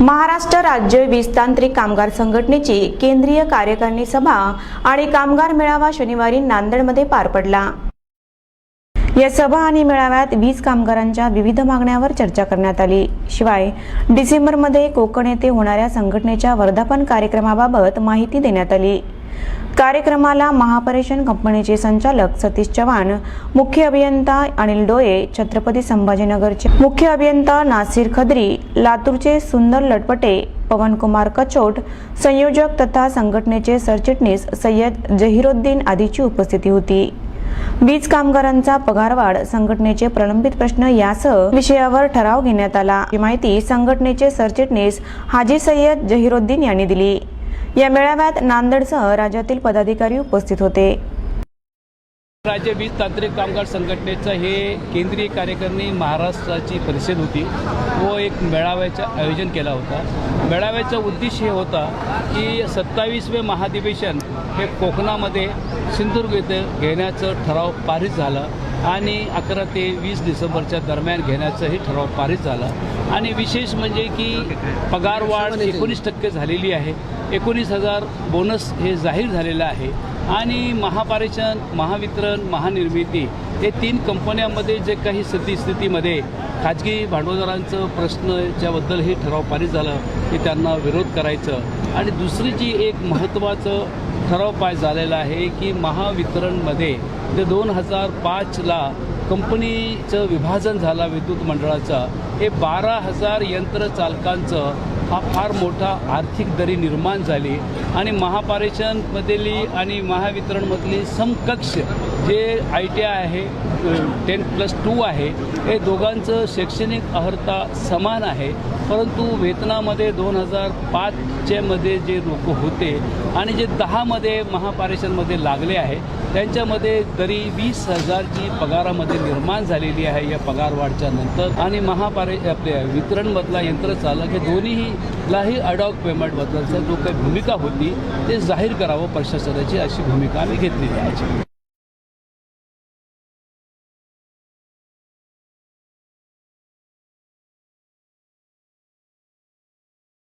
महाराष्ट्र राज्य वीज तांत्रिक कामगार संघटनेची केंद्रीय कार्यकारिणी सभा आणि कामगार मेळावा शनिवारी नांदेडमध्ये पार पडला. या सभा आणि मेळाव्यात वीज कामगारांच्या विविध मागण्यावर चर्चा करण्यात आली. शिवाय डिसेंबरमध्ये कोकण येथे होणाऱ्या संघटनेच्या वर्धापन कार्यक्रमाबाबत माहिती देण्यात आली. कार्यक्रमाला महापरेशन कंपनीचे संचालक सतीश चव्हाण मुख्य अभियंता अनिल डोये छत्रपती संभाजीनगरचे मुख्य अभियंता नासिर खद्री लातूरचे सुंदर लटपटे पवनकुमार कचोट संयोजक तथा संघटनेचे सरचिटणीस सय्यद जहिरुद्दीन आदीची उपस्थिती होती. वीज कामगारांचा पगारवाढ संघटनेचे प्रलंबित प्रश्न यासह विषयावर ठराव घेण्यात आला. ही माहिती संघटनेचे सरचिटणीस हाजी सय्यद जहिरुद्दीन यांनी दिली. या मेळाव्यात नांदेडसह राज्यातील पदाधिकारी उपस्थित होते. राज्य वीज तांत्रिक कामगार संघटनेचं हे केंद्रीय कार्यकारिणी महाराष्ट्राची परिषद होती. व एक मेळाव्याचं आयोजन केला होता. मेळाव्याचा उद्देश हे होता की सत्तावीसवे महाधिवेशन हे कोकणामध्ये सिंधुदुर्ग येथे घेण्याचं ठराव पारित झालं आणि अकरा ते वीस डिसेंबरच्या दरम्यान घेण्याचंही ठराव पारित झालं. आणि विशेष म्हणजे की पगारवाढ एकोणीस टक्के झालेली आहे. एकोणीस हजार बोनस हे जाहीर झालेलं आहे. आणि महापारेषण महावितरण महानिर्मिती हे तीन कंपन्यांमध्ये जे काही सद्यस्थितीमध्ये खाजगी भांडवलदारांचं प्रश्नच्याबद्दल हे ठराव पारित झालं की त्यांना विरोध करायचं. आणि दुसरी जी एक महत्त्वाचं ठराव पाय झालेला आहे की महावितरणमध्ये ते दोन हजार पाचला कंपनीचं विभाजन झाला विद्युत मंडळाचं. हे बारा हजार यंत्रचालकांचं हा फार मोठा आर्थिक दरी निर्माण झाली आणि महापारेषणमधली आणि महावितरणमधली समकक्ष जे आय टी आय आहे टेन प्लस टू आहे हे दोघांचं शैक्षणिक अर्हता समान आहे परंतु वेतनामध्ये दोन हजार पाचच्यामध्ये जे लोक होते आणि जे दहामध्ये महापारेषणमध्ये लागले आहे त्यांच्यामध्ये तरी वीस हजारची पगारामध्ये निर्माण झालेली आहे या पगारवाढच्या नंतर. आणि महापारे आपल्या वितरणमधला यंत्रचालक हे दोन्हीलाही अडॉक पेमेंटबद्दलचा जो काही भूमिका होती ते जाहीर करावं प्रशासनाची अशी भूमिका आम्ही घेतलेली आहे.